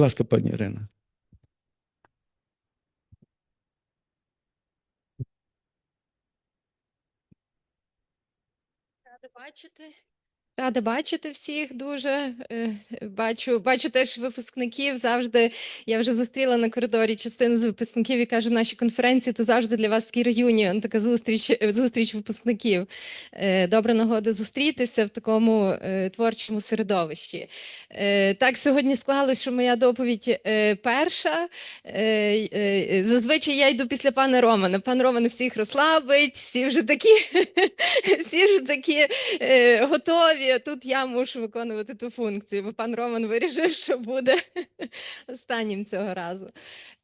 Будь ласка, пані Ірина. Рада бачити. Рада бачити всіх дуже. Е, Бачу, бачу теж випускників. Завжди я вже зустріла на коридорі частину з випускників і кажу, наші конференції то завжди для вас такий реюніон, така зустріч, е, зустріч випускників. Е, Добра нагода зустрітися в такому творчому середовищі. Так сьогодні склалось, що моя доповідь перша. Зазвичай я йду після пана Романа. Пан Роман всіх розслабить, всі вже такі, всі вже такі готові. А Тут я мушу виконувати ту функцію, бо пан Роман вирішив, що буде останнім цього разу.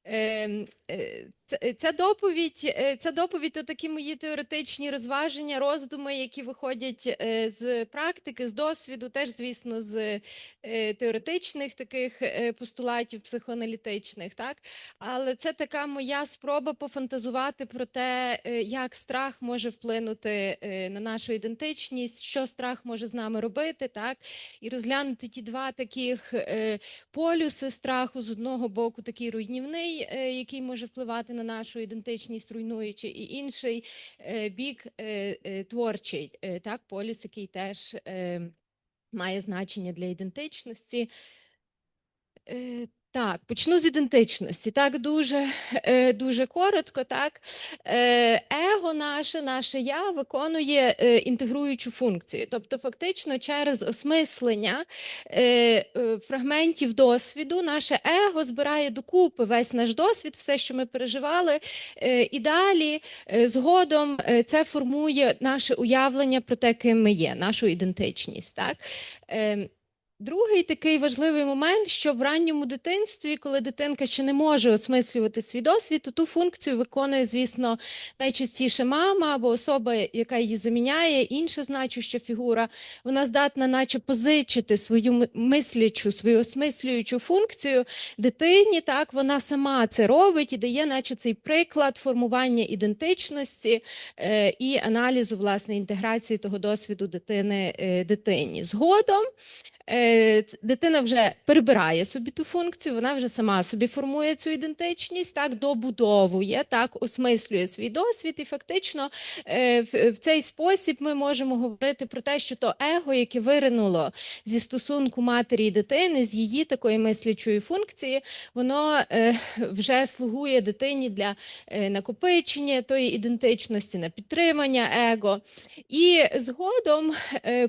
Ем, е, Ця, ця доповідь, е, ця доповідь то такі мої теоретичні розваження, роздуми, які виходять е, з практики, з досвіду, теж, звісно, з е, теоретичних таких е, постулатів психоаналітичних, так? Але це така моя спроба пофантазувати про те, е, як страх може вплинути е, на нашу ідентичність, що страх може з нами робити, так? І розглянути ті два таких е, полюси страху з одного боку, такий руйнівний, е, який може впливати на нашу ідентичність, руйнуючи, і інший е, бік е, творчий, так, полюс, який теж має значення для ідентичності. Так, почну з ідентичності. Так, дуже, е, дуже коротко. Так, Е, его наше, наше я виконує е, інтегруючу функцію. Тобто, фактично, через осмислення фрагментів досвіду, наше его збирає докупи весь наш досвід, все, що ми переживали, і далі згодом це формує наше уявлення про те, ким ми є, нашу ідентичність. Так? Другий такий важливий момент, що в ранньому дитинстві, коли дитинка ще не може осмислювати свій досвід, то ту функцію виконує, звісно, найчастіше мама або особа, яка її заміняє, інша значуща фігура. Вона здатна, наче позичити свою мислячу, свою осмислюючу функцію дитині. Так вона сама це робить і дає, наче цей приклад формування ідентичності е, і аналізу власне інтеграції того досвіду дитини е, дитині. Згодом. Е, Дитина вже перебирає собі ту функцію, вона вже сама собі формує цю ідентичність, так добудовує, так осмислює свій досвід, і фактично е, в, цей спосіб ми можемо говорити про те, що то его, яке виринуло зі стосунку матері і дитини, з її такої мислячої функції, воно е, вже слугує дитині для накопичення тої ідентичності, на підтримання его. І згодом,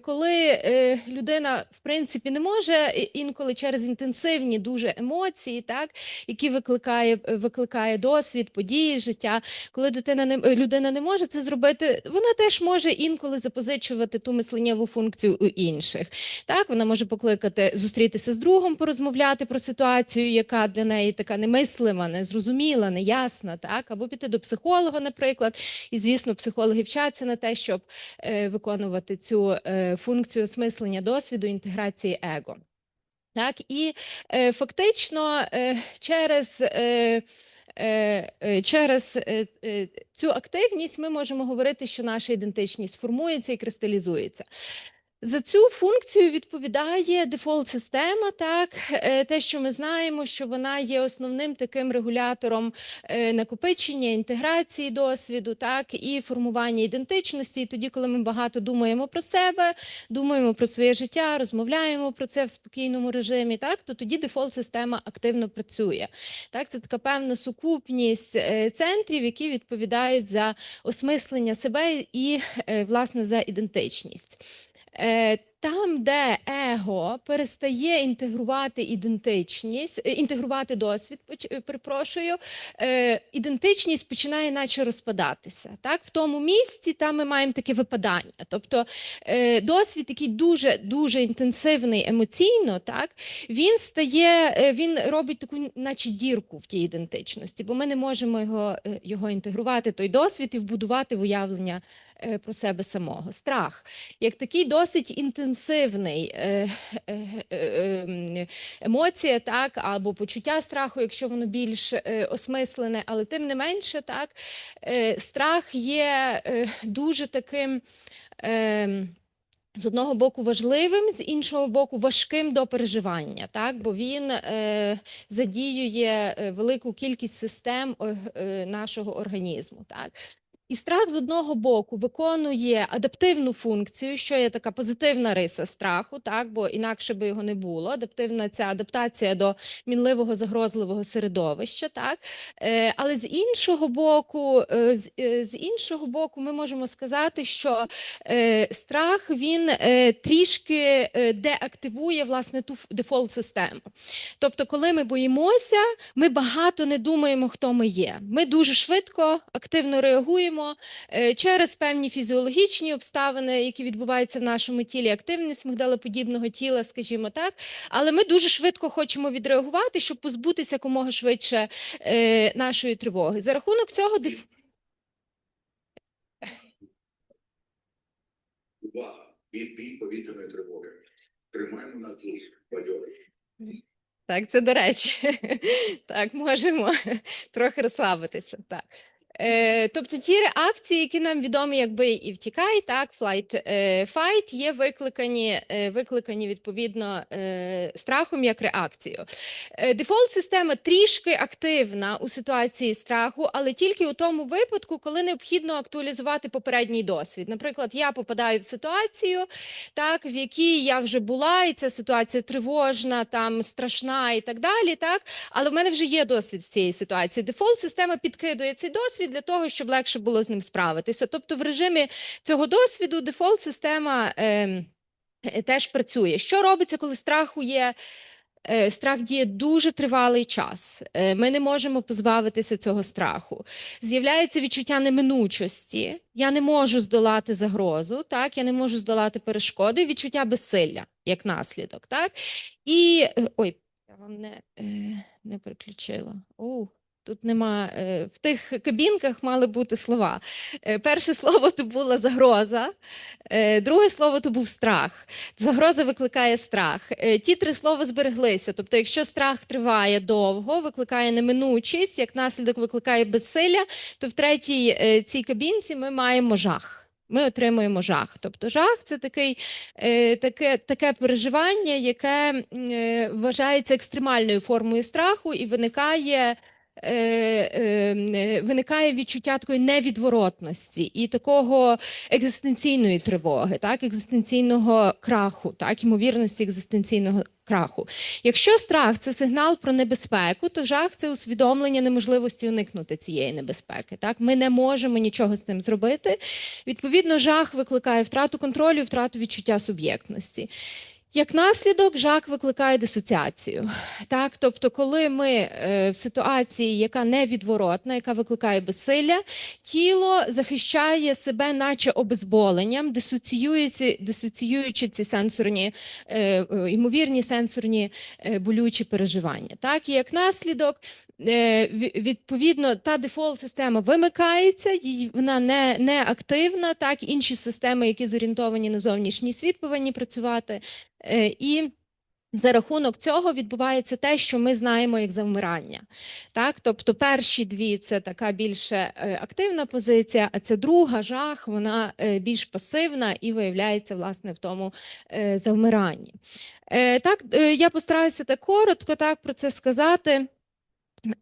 коли людина в принципі не може інколи через інтенсивні дуже емоції, так які викликає, викликає досвід, події життя, коли дитина не людина не може це зробити, вона теж може інколи запозичувати ту мисленнєву функцію у інших. Так, вона може покликати зустрітися з другом, порозмовляти про ситуацію, яка для неї така немислима, незрозуміла, неясна, так, або піти до психолога, наприклад. І звісно, психологи вчаться на те, щоб е, виконувати цю е, функцію осмислення досвіду, інтеграції его. Так, і е, фактично е, через, е, е, е, через е, цю активність ми можемо говорити, що наша ідентичність формується і кристалізується. За цю функцію відповідає дефолт-система, так Е, те, що ми знаємо, що вона є основним таким регулятором е, накопичення, інтеграції досвіду, так і формування ідентичності. І тоді, коли ми багато думаємо про себе, думаємо про своє життя, розмовляємо про це в спокійному режимі, так то тоді дефолт-система активно працює. Так, це така певна сукупність е, центрів, які відповідають за осмислення себе і власне за ідентичність. Е, Там, де его перестає інтегрувати ідентичність, е, інтегрувати досвід, е, перепрошую, ідентичність починає наче розпадатися. Так? В тому місці там ми маємо таке випадання. Тобто досвід, який дуже дуже інтенсивний емоційно, так, він стає, він робить таку, наче дірку в тій ідентичності, бо ми не можемо його, його інтегрувати, той досвід і вбудувати в уявлення про себе самого. Страх як такий досить інтенсивний е, е, е, ем, емоція, так, або почуття страху, якщо воно більш е, осмислене, але тим не менше, так, е, страх є е, дуже таким. Е, з одного боку важливим, з іншого боку, важким до переживання, так бо він е, задіює е, велику кількість систем е, е, нашого організму. Так. І страх з одного боку виконує адаптивну функцію, що є така позитивна риса страху, так бо інакше би його не було. Адаптивна ця адаптація до мінливого загрозливого середовища, так е, але з іншого боку, е, з, е, іншого боку, ми можемо сказати, що е, страх він е, трішки е, деактивує власне ту дефолт систему. Тобто, коли ми боїмося, ми багато не думаємо, хто ми є. Ми дуже швидко активно реагуємо е, через певні фізіологічні обставини, які відбуваються в нашому тілі, активність мигдалоподібного тіла, скажімо так. Але ми дуже швидко хочемо відреагувати, щоб позбутися якомога швидше е, нашої тривоги. За рахунок цього. Увага! Відбій повітряної тривоги. Тримаємо на тут бадьорий. Так, це до речі. Так, можемо трохи розслабитися. Так. Е, тобто ті реакції, які нам відомі, якби і втікай, так, flight, е, fight, є викликані, е, викликані відповідно е, страхом як реакцією. Е, дефолт система трішки активна у ситуації страху, але тільки у тому випадку, коли необхідно актуалізувати попередній досвід. Наприклад, я попадаю в ситуацію, так, в якій я вже була, і ця ситуація тривожна, там страшна і так далі. Так, але в мене вже є досвід з цієї ситуації. Дефолт система підкидує цей досвід для того, щоб легше було з ним справитися. Тобто, в режимі цього досвіду дефолт система е, е, теж працює. Що робиться, коли страху є? Е, Страх діє дуже тривалий час. Е, Ми не можемо позбавитися цього страху. З'являється відчуття неминучості. Я не можу здолати загрозу, так я не можу здолати перешкоди, відчуття безсилля як наслідок. Так? І е, ой, я вам не, не переключила. Оу. Тут нема е, в тих кабінках мали бути слова. Е, Перше слово то була загроза, е, друге слово то був страх. Загроза викликає страх. Ті три слова збереглися. Тобто, якщо страх триває довго, викликає неминучість, як наслідок викликає безсилля, то в третій цій кабінці ми маємо жах. Ми отримуємо жах. Тобто жах це такий, таке, таке переживання, яке вважається екстремальною формою страху і виникає. Е, е, Виникає відчуття такої невідворотності і такого екзистенційної тривоги, так, екзистенційного краху, так, ймовірності екзистенційного краху. Якщо страх це сигнал про небезпеку, то жах це усвідомлення неможливості уникнути цієї небезпеки. Так, ми не можемо нічого з цим зробити. Відповідно, жах викликає втрату контролю, втрату відчуття суб'єктності. Як наслідок, жах викликає дисоціацію. Так, тобто, коли ми е, в ситуації, яка невідворотна, яка викликає безсилля, тіло захищає себе, наче обезболенням, дисоціюючи, ці сенсорні, е, е, ймовірні сенсорні болючі переживання. Так, і як наслідок, відповідно, та дефолт система вимикається, вона не, не активна. Так, інші системи, які зорієнтовані на зовнішній світ, повинні працювати. Е, І за рахунок цього відбувається те, що ми знаємо як завмирання. Так? Тобто перші дві це така більше е, активна позиція, а ця друга жах, вона е, більш пасивна і виявляється власне в тому е, завмиранні. Е, Так, е, я постараюся так коротко так про це сказати.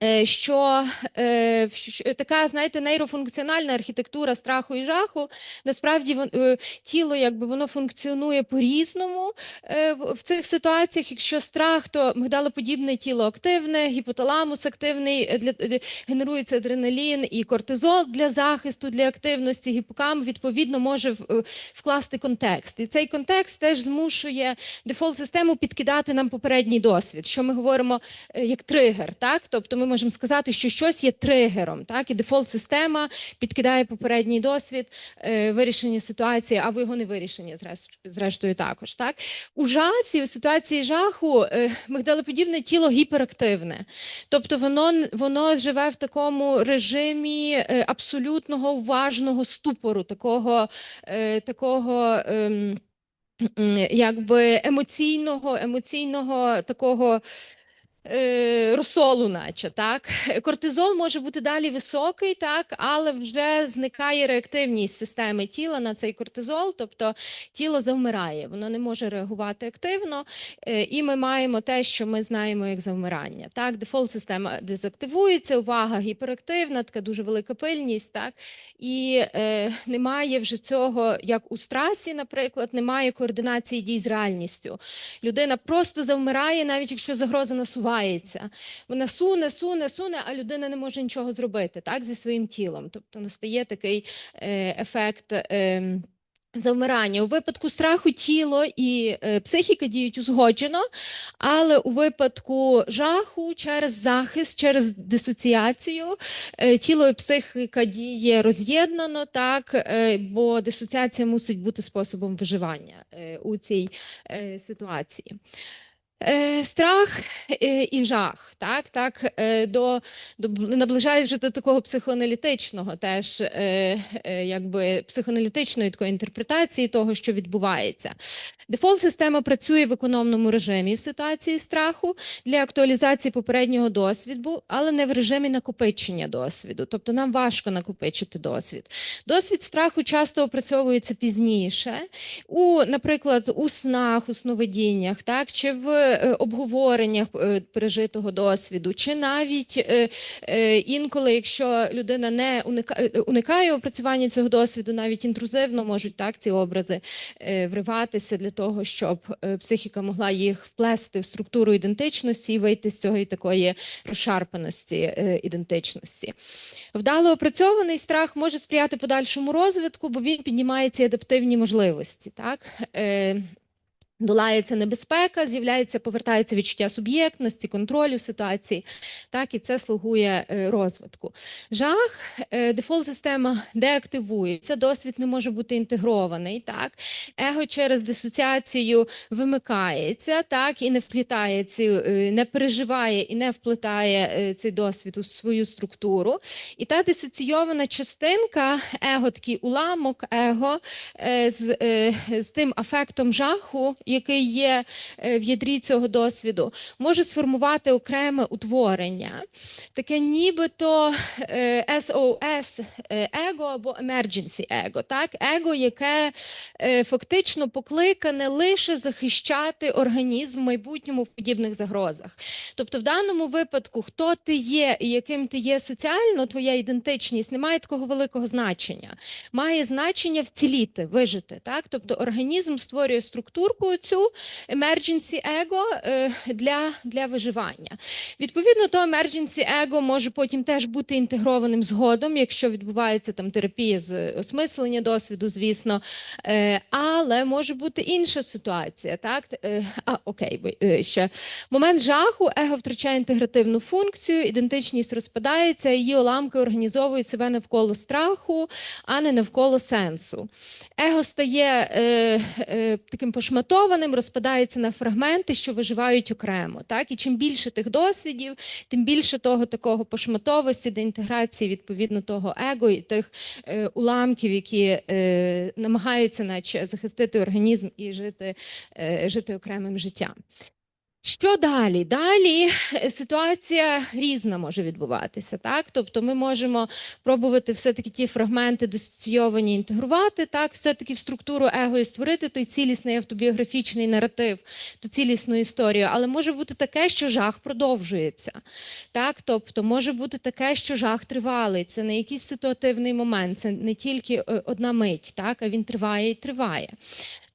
Е, Що е, така, знаєте, нейрофункціональна архітектура страху і жаху, насправді вон- е, тіло якби воно функціонує по-різному е, в в цих ситуаціях. Якщо страх, то мигдалоподібне тіло активне, гіпоталамус активний, е, для, е, генерується адреналін і кортизол для захисту, для активності. Гіпокамп, відповідно, може в- е, вкласти контекст. І цей контекст теж змушує дефолт-систему підкидати нам попередній досвід, що ми говоримо е, як тригер. Так? Тобто ми можемо сказати, що щось є тригером, так? і дефолт-система підкидає попередній досвід е, вирішення ситуації або його не вирішення, зрештою, також. Так? У жасі, у ситуації жаху, е, мигдалоподібне тіло гіперактивне. Тобто воно, воно живе в такому режимі е, абсолютного уважного ступору, такого, е, такого м, якби емоційного, емоційного такого е, розсолу, наче так. Кортизол може бути далі високий, так, але вже зникає реактивність системи тіла на цей кортизол, тобто тіло завмирає, воно не може реагувати активно, е, і ми маємо те, що ми знаємо як завмирання. Так, дефолт система дезактивується, увага гіперактивна, така дуже велика пильність, так, і е, немає вже цього, як у стресі, наприклад, немає координації дій з реальністю. Людина просто завмирає, навіть якщо загроза насувається. Вона суне, суне, суне, а людина не може нічого зробити так, зі своїм тілом. Тобто настає такий е, ефект. Е, Завмирання у випадку страху тіло і е, психіка діють узгоджено, але у випадку жаху через захист, через дисоціацію е, тіло і психіка діє роз'єднано, так бо дисоціація мусить бути способом виживання у цій ситуації. Е, Страх е, і жах, так, так, е, до, до наближають до такого психоаналітичного, теж якби психоаналітичної такої інтерпретації того, що відбувається. Дефолт система працює в економному режимі в ситуації страху для актуалізації попереднього досвіду, але не в режимі накопичення досвіду. Тобто нам важко накопичити досвід. Досвід страху часто опрацьовується пізніше, у, наприклад, у снах, у сновидіннях, так, чи в обговореннях е, пережитого досвіду, чи навіть е, е, інколи, якщо людина не уникає, опрацювання цього досвіду, навіть інтрузивно можуть так ці образи е, вриватися для того, щоб е, психіка могла їх вплести в структуру ідентичності і вийти з цього і такої розшарпаності е, ідентичності. Вдало опрацьований страх може сприяти подальшому розвитку, бо він піднімає ці адаптивні можливості. Так? Долається небезпека, з'являється, повертається відчуття суб'єктності, контролю ситуації, так і це слугує е, розвитку. Жах, е, дефолт-система деактивується, досвід не може бути інтегрований. Так, его через дисоціацію вимикається, так і не вплітає ці, е, не переживає і не вплітає цей досвід у свою структуру. І та дисоційована частинка, его, такий уламок, его з, з тим афектом жаху, який є е, в ядрі цього досвіду, може сформувати окреме утворення, таке нібито е, SOS его або emergency его, так? Его, яке е, фактично покликане лише захищати організм в майбутньому в подібних загрозах. Тобто, в даному випадку, хто ти є і яким ти є соціально, твоя ідентичність не має такого великого значення. Має значення вціліти, вижити. Так? Тобто організм створює структурку цю emergency ego е, для, для виживання. Відповідно, то emergency ego може потім теж бути інтегрованим згодом, якщо відбувається там терапія з осмислення досвіду, звісно. Е, але може бути інша ситуація. Так? Е, а, окей, ще. Момент жаху его втрачає інтегративну функцію, ідентичність розпадається, її уламки організовують себе навколо страху, а не навколо сенсу. Его стає е, е, таким пошматованим, розпадається на фрагменти, що виживають окремо. Так? І чим більше тих досвідів, тим більше того такого пошматовості, деінтеграції відповідно того его і тих е, уламків, які е, намагаються наче захистити організм і жити, е, жити окремим життям. Що далі? Далі е, ситуація різна може відбуватися, так? Тобто ми можемо пробувати все-таки ті фрагменти дисоційовані інтегрувати, так, все-таки в структуру его і створити той цілісний автобіографічний наратив, ту цілісну історію. Але може бути таке, що жах продовжується. Так? Тобто може бути таке, що жах тривалий. Це не якийсь ситуативний момент, це не тільки е, одна мить, так? а він триває і триває.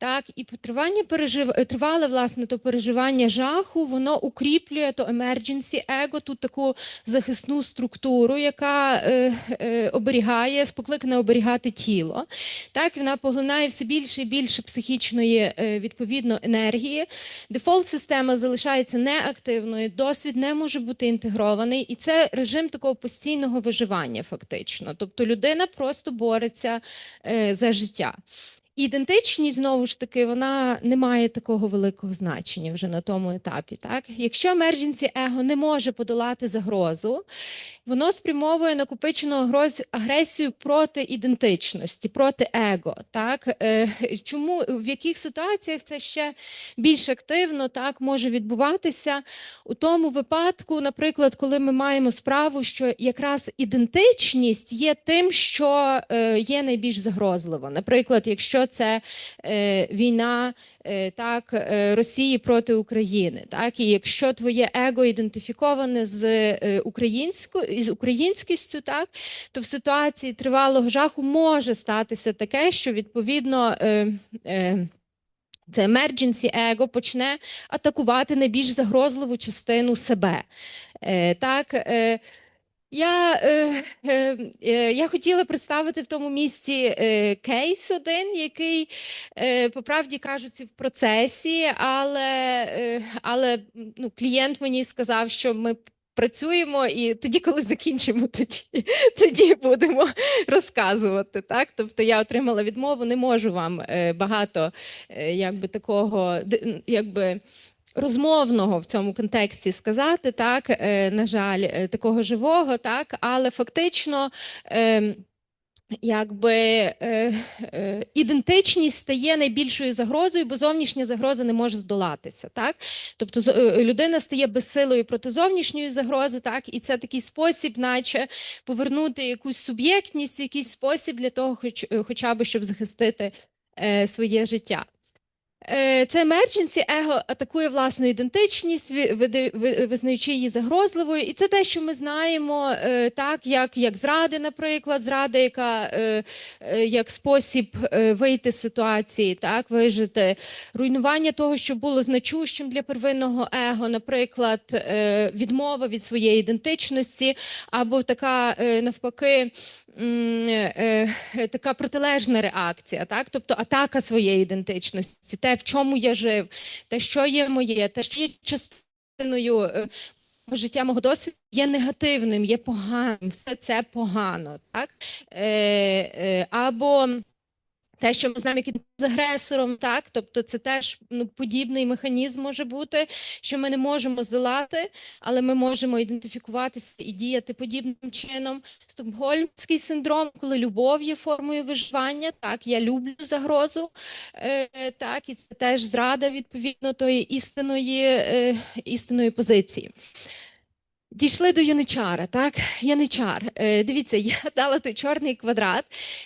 Так, і тривання пережив... е, тривале, власне, то переживання жаху, воно укріплює то emergency ego, ту таку захисну структуру, яка е, е, оберігає, спокликане оберігати тіло. Так, вона поглинає все більше і більше психічної е, відповідно енергії. Дефолт-система залишається неактивною, досвід не може бути інтегрований, і це режим такого постійного виживання, фактично. Тобто людина просто бореться е, за життя. Ідентичність знову ж таки вона не має такого великого значення вже на тому етапі. Так, якщо emergency его не може подолати загрозу, воно спрямовує накопичену агресію проти ідентичності, проти его. Так Е, чому в яких ситуаціях це ще більш активно так може відбуватися у тому випадку, наприклад, коли ми маємо справу, що якраз ідентичність є тим, що е, є найбільш загрозливо. Наприклад, якщо це е, війна е, так, е, Росії проти України, так, і якщо твоє его ідентифіковане з е, українсько, із українськістю, так, то в ситуації тривалого жаху може статися таке, що відповідно. Е, е, це emergency его почне атакувати найбільш загрозливу частину себе. Е, так, е, я, е, е, е, я хотіла представити в тому місці е, кейс один, який, е, по правді кажучи, в процесі, але, е, але ну, клієнт мені сказав, що ми працюємо, і тоді, коли закінчимо, тоді, тоді будемо розказувати. Так? Тобто я отримала відмову, не можу вам е, багато е, якби, такого, якби. Розмовного в цьому контексті сказати, так, е, на жаль, е, такого живого, так, але фактично е, якби ідентичність стає найбільшою загрозою, бо зовнішня загроза не може здолатися. Так? Тобто людина стає безсилою проти зовнішньої загрози, так? і це такий спосіб, наче повернути якусь суб'єктність якийсь спосіб для того, хоч, хоча б щоб захистити своє життя. Е, Це emergency его атакує власну ідентичність, ви- визнаючи її загрозливою. І це те, що ми знаємо, е, так як, як зради, наприклад, зрада, яка е, як спосіб вийти з ситуації, так, вижити, руйнування того, що було значущим для первинного его, наприклад, відмова від своєї ідентичності, або така навпаки. М, е, е, Така протилежна реакція, так? тобто атака своєї ідентичності, те, в чому я жив, те, що є моє, те, що є частиною е, життя, мого досвіду, є негативним, є поганим, все це погано. Так? Е, е, або те, що ми знаємо, як з агресором, так, тобто це теж ну, подібний механізм може бути, що ми не можемо здолати, але ми можемо ідентифікуватися і діяти подібним чином. Стокгольмський синдром, коли любов є формою виживання, так, я люблю загрозу, е, так, і це теж зрада відповідно тої істинної, е, істинної позиції. Дійшли до яничара, так? Яничар. Е, дивіться, я дала той чорний квадрат,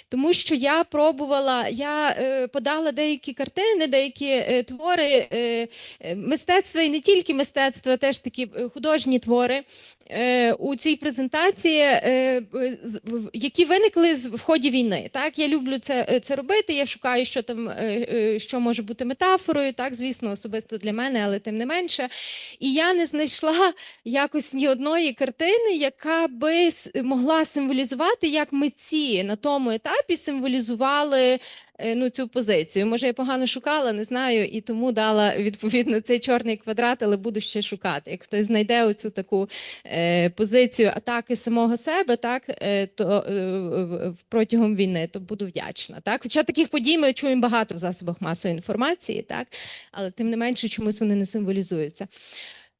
тому що я пробувала, я е, подала деякі картини, деякі е, твори мистецтва і не тільки мистецтва, теж такі художні твори у цій презентації, е, які виникли в ході війни. Так, я люблю це, е, це робити. Я шукаю, що там е, е, що може бути метафорою, так, звісно, особисто для мене, але тим не менше. І я не знайшла якось ні одної картини, яка би могла символізувати, як митці на тому етапі символізували е, ну, цю позицію. Може, я погано шукала, не знаю, і тому дала відповідно цей чорний квадрат, але буду ще шукати. Як хтось знайде оцю таку е, позицію атаки самого себе, так е, то е, протягом війни, то буду вдячна. Так, хоча таких подій ми чуємо багато в засобах масової інформації, так, але тим не менше чомусь вони не символізуються.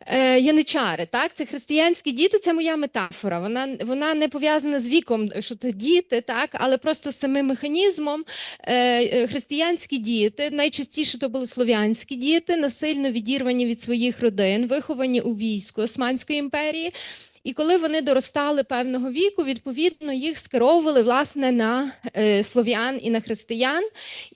Е, яничари, так, це християнські діти, це моя метафора. Вона, вона не пов'язана з віком, що це діти, так, але просто з самим механізмом. Е, е, християнські діти, найчастіше то були слов'янські діти, насильно відірвані від своїх родин, виховані у війську Османської імперії. І коли вони доростали певного віку, відповідно їх скеровували власне на е, слов'ян і на християн.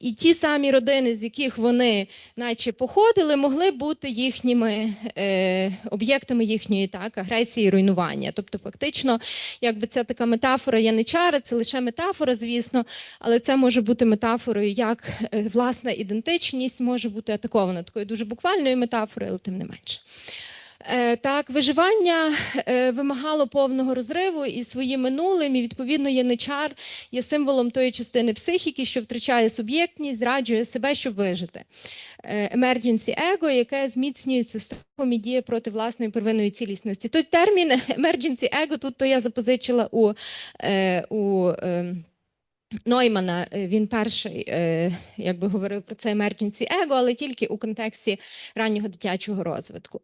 І ті самі родини, з яких вони наче походили, могли бути їхніми е, об'єктами їхньої так, агресії і руйнування. Тобто, фактично, якби це така метафора яничара, це лише метафора, звісно, але це може бути метафорою, як е, власна ідентичність може бути атакована такою дуже буквальною метафорою, але тим не менше. Е, Так, виживання е, вимагало повного розриву із своїм минулим, і відповідно яничар є символом тої частини психіки, що втрачає суб'єктність, зраджує себе, щоб вижити. Е, Emergency ego, яке зміцнюється страхом і діє проти власної первинної цілісності. Той термін emergency ego, тут то я запозичила у, у Ноймана він перший якби говорив про це emergency его, але тільки у контексті раннього дитячого розвитку.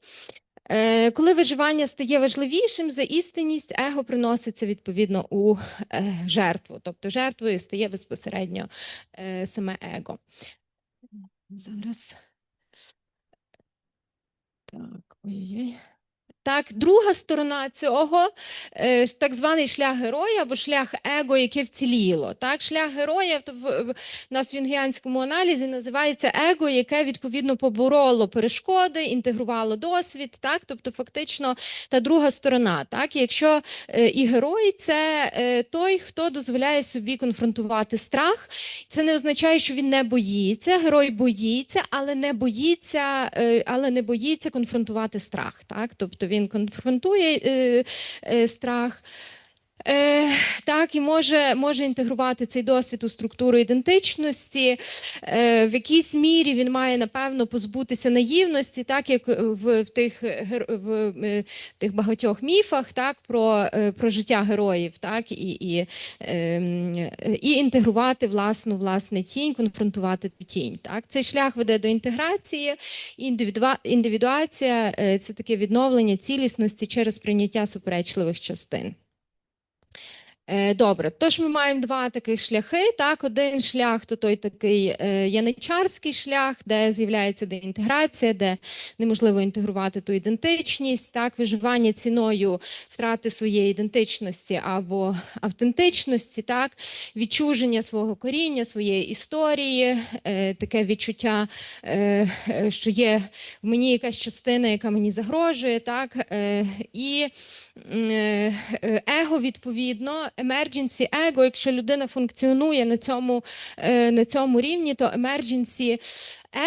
Е, Коли виживання стає важливішим за істинність, его приноситься відповідно у е, жертву, тобто жертвою стає безпосередньо е, саме его. Зараз. Так, ой-ой. Так, друга сторона цього е, так званий шлях героя або шлях его, яке вціліло. Так, шлях героя в, нас в юнгіанському аналізі називається его, яке відповідно побороло перешкоди, інтегрувало досвід. Так, тобто, фактично, та друга сторона. Так, якщо е, і герой це е, той, хто дозволяє собі конфронтувати страх, це не означає, що він не боїться. Герой боїться, але не боїться, але не боїться конфронтувати страх. Так, тобто він конфронтує е, е, страх. Е, так, і може, може інтегрувати цей досвід у структуру ідентичності. Е, в якійсь мірі він має, напевно, позбутися наївності, так як в, в, тих, в, е, тих багатьох міфах так, про, е, про життя героїв, так, і, і, е, і інтегрувати власну власне тінь, конфронтувати ту тінь. Так. Цей шлях веде до інтеграції, індивідуа, індивідуація е, це таке відновлення цілісності через прийняття суперечливих частин. Е, Добре, тож ми маємо два таких шляхи. Так, один шлях то той такий е, яничарський шлях, де з'являється деінтеграція, де неможливо інтегрувати ту ідентичність, так, виживання ціною втрати своєї ідентичності або автентичності, так, відчуження свого коріння, своєї історії, е, таке відчуття, що є в мені якась частина, яка мені загрожує, так, і его відповідно, emergency его, якщо людина функціонує на цьому, е, на цьому рівні, то emergency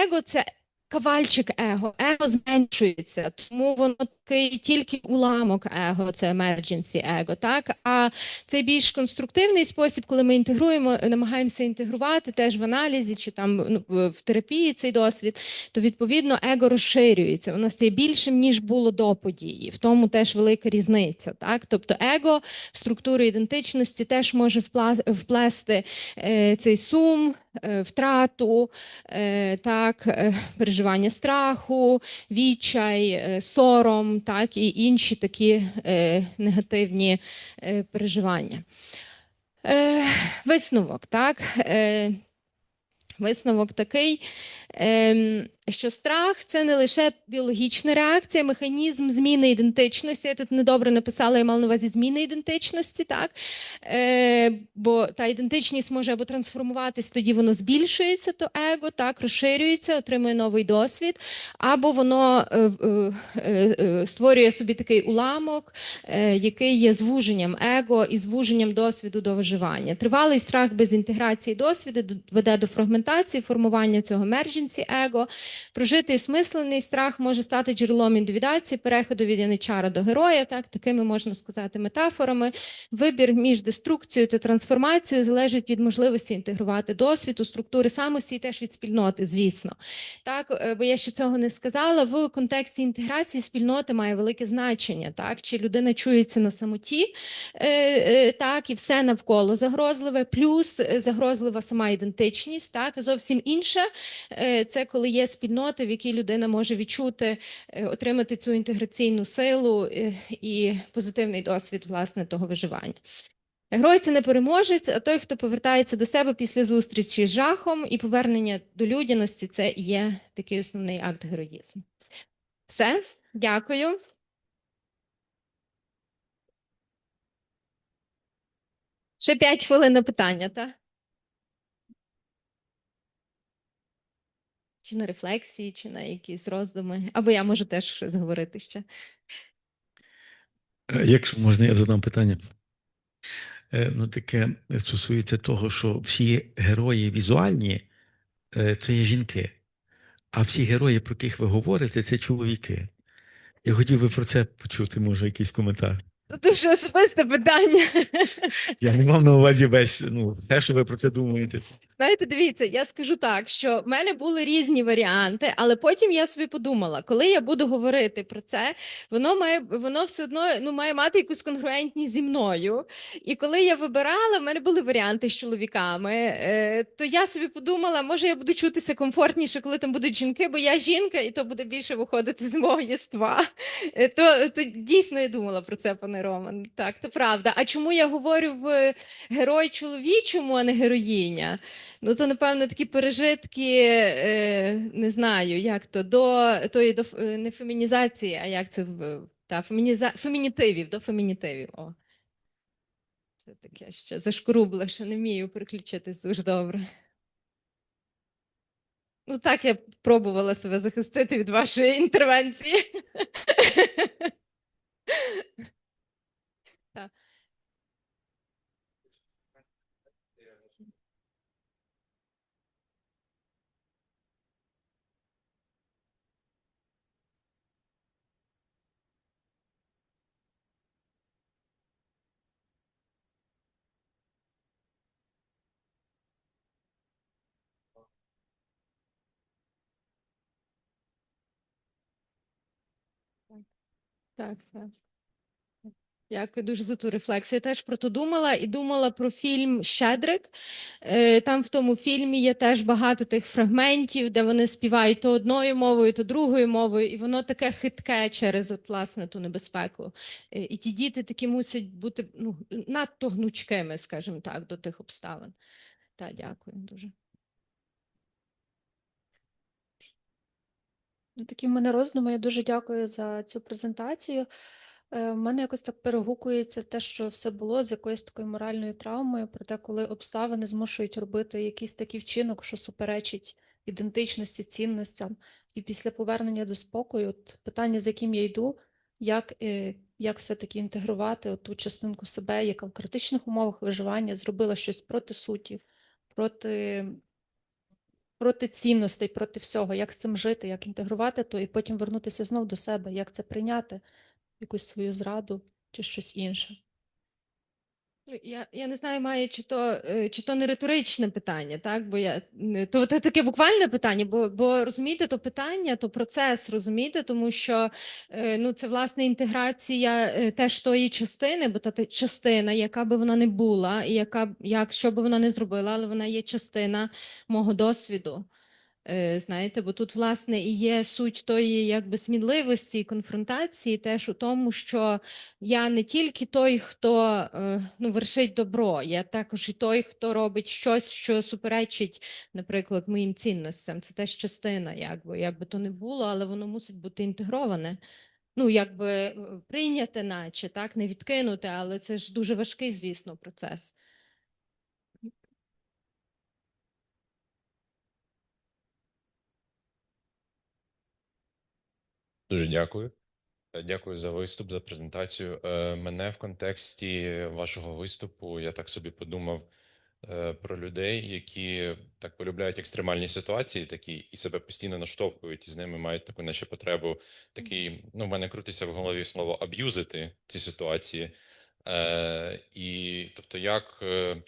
его це кавальчик его, его зменшується, тому воно такий тільки уламок его, це emergency его, так? А цей більш конструктивний спосіб, коли ми інтегруємо, намагаємося інтегрувати теж в аналізі чи там ну, в терапії цей досвід, то відповідно его розширюється, воно стає більшим, ніж було до події. В тому теж велика різниця. Так? Тобто его в структуру ідентичності теж може вплести е, цей сум, е, втрату, е, так, е, переживання страху, відчай, е, так, і інші такі е, негативні е, переживання. Е, висновок, так. Е, Висновок такий, що страх це не лише біологічна реакція, механізм зміни ідентичності. Я тут недобре написала, я мала на увазі зміни ідентичності, так? Е, бо та ідентичність може або трансформуватись, тоді воно збільшується, то его, так, розширюється, отримує новий досвід, або воно е, е, створює собі такий уламок, який є звуженням его і звуженням досвіду до виживання. Тривалий страх без інтеграції досвіду веде до фрагментації, формування цього emergency его. Прожитий осмислений страх може стати джерелом індивідуації, переходу від яничара до героя, так, такими можна сказати метафорами. Вибір між деструкцією та трансформацією залежить від можливості інтегрувати досвід у структури самості і теж від спільноти, звісно. Так, е, бо я ще цього не сказала. В контексті інтеграції спільнота має велике значення. Так, чи людина чується на самоті, е, е, так, і все навколо загрозливе, плюс загрозлива сама ідентичність. Так, зовсім інше це коли є спільнота, в якій людина може відчути, е, отримати цю інтеграційну силу е, і позитивний досвід власне того виживання. Герой це не переможець, а той, хто повертається до себе після зустрічі з жахом і повернення до людяності це є такий основний акт героїзму. Все, дякую. Ще 5 хвилин на питання, так? Чи на рефлексії, чи на якісь роздуми. Або я можу теж щось говорити ще. Е, Якщо можна, я задам питання. Е, Ну, таке стосується того, що всі герої візуальні е, це є жінки, а всі герої, про яких ви говорите, це чоловіки. Я хотів би про це почути, може, якийсь коментар. Це дуже особисте питання. Я не мав на увазі весь, ну, все, що ви про це думаєте. Знаєте, дивіться, я скажу так, що в мене були різні варіанти, але потім я собі подумала, коли я буду говорити про це, воно має воно все одно ну має мати якусь конгруентність зі мною. І коли я вибирала, в мене були варіанти з чоловіками. Е, то я собі подумала, може я буду чутися комфортніше, коли там будуть жінки, бо я жінка, і то буде більше виходити з мого єства. Е, то, то дійсно я думала про це, пане Роман. Так, то правда. А чому я говорю в герой чоловічому, а не героїня? Ну, то, напевно, такі пережитки, е, не знаю, як то, до тої до е, не фемінізації, а як це та, фемініза... фемінітивів, до фемінітивів. О. Це таке ще зашкрубле, що не вмію переключитись дуже добре. Ну, так я пробувала себе захистити від вашої інтервенції. Так. Так, так. Дякую дуже за ту рефлексію. Я теж про то думала і думала про фільм Щедрик. Е, Там в тому фільмі є теж багато тих фрагментів, де вони співають то одною мовою, то другою мовою, і воно таке хитке через от, власне ту небезпеку. Е, І ті діти такі мусять бути ну, надто гнучкими, скажімо так, до тих обставин. Так, дякую дуже. Такі в мене роздуми. Я дуже дякую за цю презентацію. Е, В мене якось так перегукується те, що все було з якоюсь такою моральною травмою, проте, коли обставини змушують робити якийсь такий вчинок, що суперечить ідентичності, цінностям. І після повернення до спокою, от питання, з яким я йду, як, е, як все-таки інтегрувати ту частинку себе, яка в критичних умовах виживання зробила щось проти суті, проти проти цінностей, проти всього, як з цим жити, як інтегрувати то, і потім вернутися знов до себе, як це прийняти, якусь свою зраду чи щось інше. Ну, Я, я не знаю, має чи то, е, чи то не риторичне питання, так? Бо я не- то це таке буквальне питання, бо, бо розумієте, то питання, то процес, розумієте, тому що е, ну, це власне інтеграція е, теж тої частини, бо та частина, яка би вона не була, і яка, як що би вона не зробила, але вона є частина мого досвіду. Е, Знаєте, бо тут, власне, і є суть тої якби сміливості і конфронтації, теж у тому, що я не тільки той, хто е, ну, вершить добро, я також і той, хто робить щось, що суперечить, наприклад, моїм цінностям. Це теж частина, якби, як би то не було, але воно мусить бути інтегроване. Ну, якби е, прийняте, наче так, не відкинути, але це ж дуже важкий, звісно, процес. Дуже дякую. Е, Дякую за виступ, за презентацію. Е, Мене в контексті вашого виступу я так собі подумав е, про людей, які так полюбляють екстремальні ситуації, такі і себе постійно наштовхують, і з ними мають таку наче потребу. Такий, ну, в мене крутиться в голові слово аб'юзити ці ситуації. Е, і тобто, як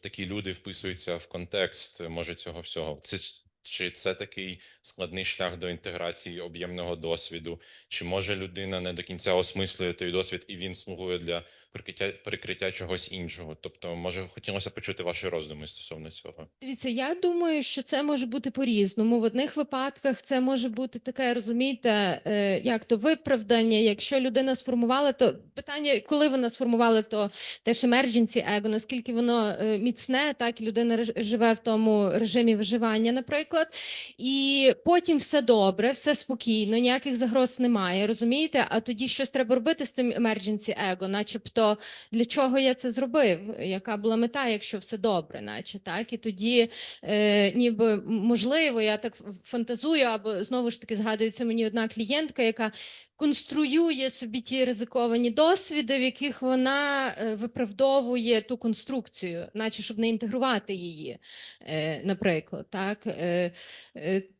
такі люди вписуються в контекст, може, цього всього? Це чи це такий складний шлях до інтеграції об'ємного досвіду? Чи може людина не до кінця осмислює той досвід, і він слугує для прикриття прикриття чогось іншого? Тобто, може, хотілося почути ваші роздуми стосовно цього? Дивіться, я думаю, що це може бути по-різному. В одних випадках це може бути таке, розумієте, е, як то виправдання. Якщо людина сформувала, то питання, коли вона сформувала, то теж emergency его, наскільки воно е, міцне, так і людина живе в тому режимі виживання, наприклад, і потім все добре, все спокійно, ніяких загроз немає, розумієте? А тоді щось треба робити з тим emergency его, начебто для чого я це зробив? Яка була мета, якщо все добре, наче так? І тоді, е, ніби можливо, я так фантазую, або знову ж таки згадується мені одна клієнтка, яка конструює собі ті ризиковані досвіди, в яких вона е, виправдовує ту конструкцію, наче щоб не інтегрувати її, е, наприклад. Так? Е,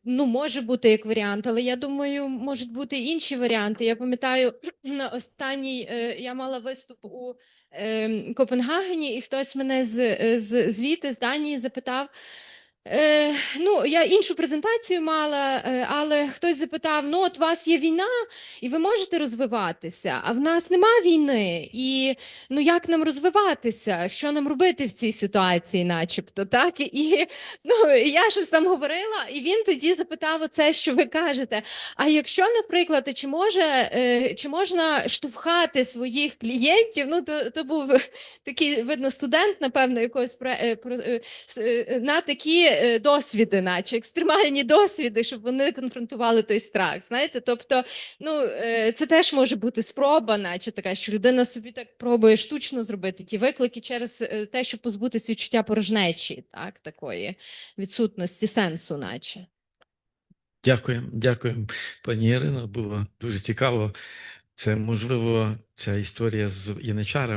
ну, може бути як варіант, але я думаю, можуть бути інші варіанти. Я пам'ятаю, на останній я мала виступ у е, Копенгагені, і хтось мене з, з звідти, з Данії, запитав. Е, ну, я іншу презентацію мала, е, але хтось запитав: ну, от у вас є війна, і ви можете розвиватися, а в нас нема війни. І ну як нам розвиватися? Що нам робити в цій ситуації, начебто, так? І ну, я щось там говорила, і він тоді запитав оце, що ви кажете. А якщо, наприклад, чи може е, чи можна штовхати своїх клієнтів? Ну, то, то був такий, видно, студент, напевно, якогось е, на такі досвіди, наче екстремальні досвіди, щоб вони конфронтували той страх. Знаєте, тобто, ну е, це теж може бути спроба, наче така, що людина собі так пробує штучно зробити ті виклики через е, те, щоб позбутися відчуття порожнечі, так, такої відсутності сенсу, наче. Дякую, дякую, пані Ірино. Було дуже цікаво. Це можливо ця історія з яничарами.